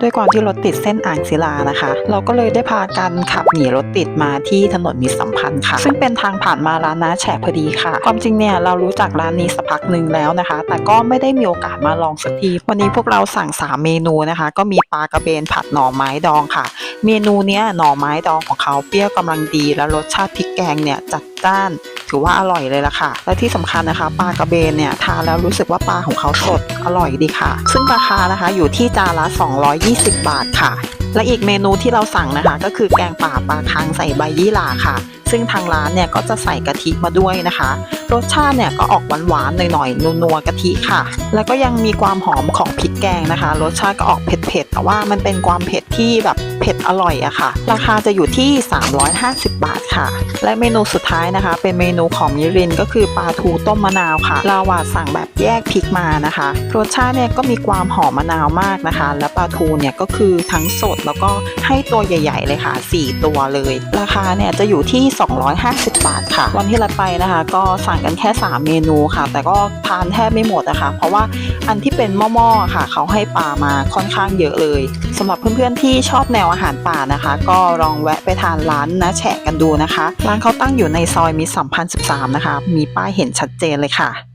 ด้วยความที่รถติดเส้นอ่างศิลานะคะ เราก็เลยได้พากันขับหนีรถติดมาที่ถนนมิตรสัมพันธ์ค่ะ ซึ่งเป็นทางผ่านมาร้านน้าแฉกพอดีค่ะ ความจริงเนี่ยเรารู้จักร้านนี้สักพักหนึ่งแล้วนะคะ แต่ก็ไม่ได้มีโอกาสมาลองสักที วันนี้พวกเราสั่ง 3 เมนูนะคะ ก็มีปลากระเบนผัดหน่อไม้ดองค่ะ เมนูเนี้ยหน่อไม้ดองของเขาเปรี้ยวกำลังดีแล้วรสชาติพริกแกงเนี่ยจัดจ้าน ถือว่าอร่อยเลยล่ะค่ะ และที่สำคัญนะคะปลากระเบนเนี่ยทานแล้วรู้สึกว่าปลาของเขาสดอร่อยดีค่ะ ซึ่งราคานะคะอยู่ที่จานละ 220 บาทค่ะ และอีกเมนูที่เราสั่งนะคะก็คือแกงป่าปลาคังใส่ใบยี่หร่าค่ะ ซึ่งทางร้านเนี่ยก็จะใส่กะทิมาด้วยนะคะ รสชาติเนี่ยก็ออกหวานๆหน่อยๆนัวๆกะทิค่ะ แล้วก็ยังมีความหอมของพริกแกงนะคะ รสชาติก็ออกเผ็ดๆแต่ว่ามันเป็นความเผ็ดที่แบบเผ็ดอร่อยอะค่ะ ราคาจะอยู่ที่ 350 บาทค่ะ และเมนูสุดท้ายนะคะ เป็นเมนูของมิรินก็คือปลาทูต้มมะนาวค่ะ เราอะสั่งแบบแยกพริกมานะคะ รสชาติเนี่ยก็มีความหอมมะนาวมากนะคะ และปลาทูเนี่ยก็คือทั้งสดแล้วก็ให้ตัวใหญ่ ๆ เลยค่ะ 4 ตัวเลย ราคาเนี่ยจะอยู่ที่ 250 บาทค่ะ วันที่เราไปนะคะ ก็สั่งกันแค่ 3 เมนูค่ะ แต่ก็ทานแทบไม่หมดนะคะเพราะว่าอันที่เป็นหม้อๆค่ะ เขาให้ปลามาค่อนข้างเยอะเลยสำหรับเพื่อนๆที่ชอบแนวอาหารป่านะคะ ก็ลองแวะไปทานร้านนะแฉะกันดูนะคะ ร้านเขาตั้งอยู่ในซอยมิตรสัมพันธ์13นะคะ มีป้ายเห็นชัดเจนเลยค่ะ